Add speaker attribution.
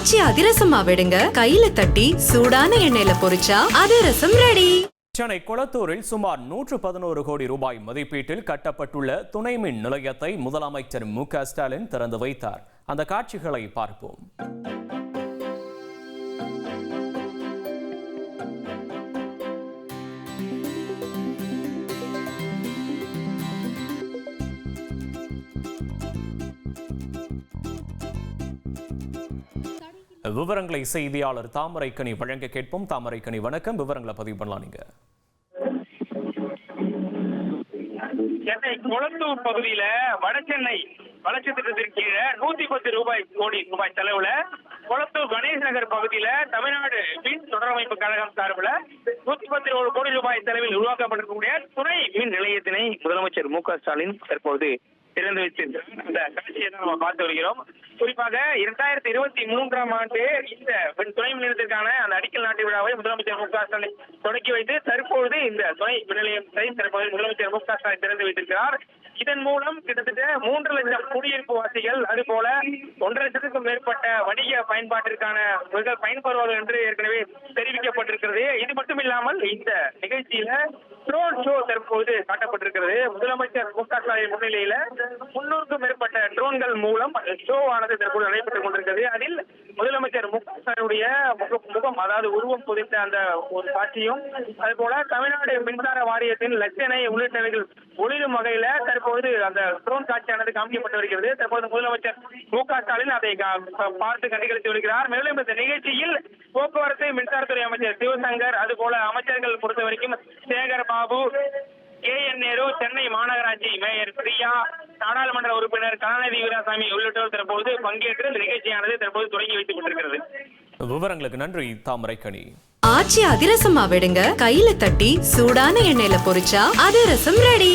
Speaker 1: காய்ச்சி அதிரசமா விடுங்க. கையில தட்டி சூடான எண்ணெயில பொரிச்சா அதிரசம் ரெடி
Speaker 2: சென்னை குளத்தூரில் சுமார் நூற்று பதினோரு கோடி ரூபாய் மதிப்பீட்டில் கட்டப்பட்டுள்ள துணை மின் நிலையத்தை முதலமைச்சர் மு க ஸ்டாலின் திறந்து வைத்தார். அந்த காட்சிகளை பார்ப்போம். விவரங்களை செய்தியாளர் தாமரைக்கனி வழங்க கேட்போம். தாமரைக்கனி வணக்கம். விவரங்களை பதிவு பண்ணலாம் நீங்க.
Speaker 3: சென்னை கொளத்தூர் பகுதியில வடசென்னை வளர்ச்சி திட்டத்திற்கு கீழே நூத்தி பத்து ரூபாய் கோடி ரூபாய் செலவுல குளத்தூர் கணேஷ் நகர் பகுதியில தமிழ்நாடு மின் தொடரமைப்பு கழகம் சார்பில் நூத்தி பத்து ஒரு கோடி ரூபாய் செலவில் உருவாக்கப்பட்டிருக்கக்கூடிய துணை மின் நிலையத்தினை முதலமைச்சர் மு க ஸ்டாலின் தற்போது திறந்து வைத்திருக்கிறார். அந்த காட்சியை தான் நம்ம பார்த்து வருகிறோம். குறிப்பாக இரண்டாயிரத்தி இருபத்தி மூன்றாம் ஆண்டு இந்த துணை மின் நிலையத்திற்கான அந்த அடிக்கல் நாட்டு விழாவை முதலமைச்சர் மு க ஸ்டாலின் தொடக்கி வைத்து தற்பொழுது இந்த துணை மின் நிலையத்தை தற்போது முதலமைச்சர் மு க ஸ்டாலின் திறந்து வைத்திருக்கிறார். இதன் மூலம் கிட்டத்தட்ட மூன்று லட்சம் குடியிருப்பு வாசிகள் அதுபோல ஒன்றரை லட்சத்துக்கும் மேற்பட்ட வணிக பயன்பாட்டிற்கான இவர்கள் பயன்பெறுவார்கள் என்று ஏற்கனவே தெரிவிக்கப்பட்டிருக்கிறது. இது மட்டும் இல்லாமல் இந்த நிகழ்ச்சியில ட்ரோன் ஷோ தற்போது காட்டப்பட்டிருக்கிறது. முதலமைச்சர் மு க ஸ்டாலின் முன்னிலையில முன்னூறுக்கும் மேற்பட்ட ட்ரோன்கள் மூலம் ஷோ ஆனது தற்போது நடைபெற்றுக் கொண்டிருக்கிறது. அதில் முதலமைச்சர் மு க ஸ்டாலினுடைய முக- முகம் அதாவது உருவம் புதித்த அந்த ஒரு காட்சியும் அதுபோல தமிழ்நாடு மின்சார வாரியத்தின் லட்சணை உள்ளிட்டவைகள் ஒளிரும் வகையில தற்போது அந்த ட்ரோன் காட்சியானது காமிக்கப்பட்டு வருகிறது. தற்போது முதலமைச்சர் மு க ஸ்டாலின் அதை கா- பார்த்து கண்டுகளித்து வருகிறார். மேலும் இந்த நிகழ்ச்சியில் போக்குவரத்து மின்சாரத்துறை அமைச்சர் சிவசங்கர் அதுபோல அமைச்சர்கள் பொறுத்த வரைக்கும் சேகர் பாபு கே என் நேரு சென்னை மாநகராட்சி மேயர் பிரியா நாடாளுமன்ற உறுப்பினர் கலாநிதி வீராசாமி உள்ளிட்டோர் தற்போது பங்கேற்று இந்த நிகழ்ச்சியானது தற்போது தொடங்கி வைத்துக் கொண்டிருக்கிறது.
Speaker 2: விவரங்களுக்கு நன்றி தாமரைக்கனி
Speaker 1: ஆச்சி அதிரசமா விடுங்க கையில தட்டி சூடான எண்ணெயில பொரிச்சா அதிரசம் ரெடி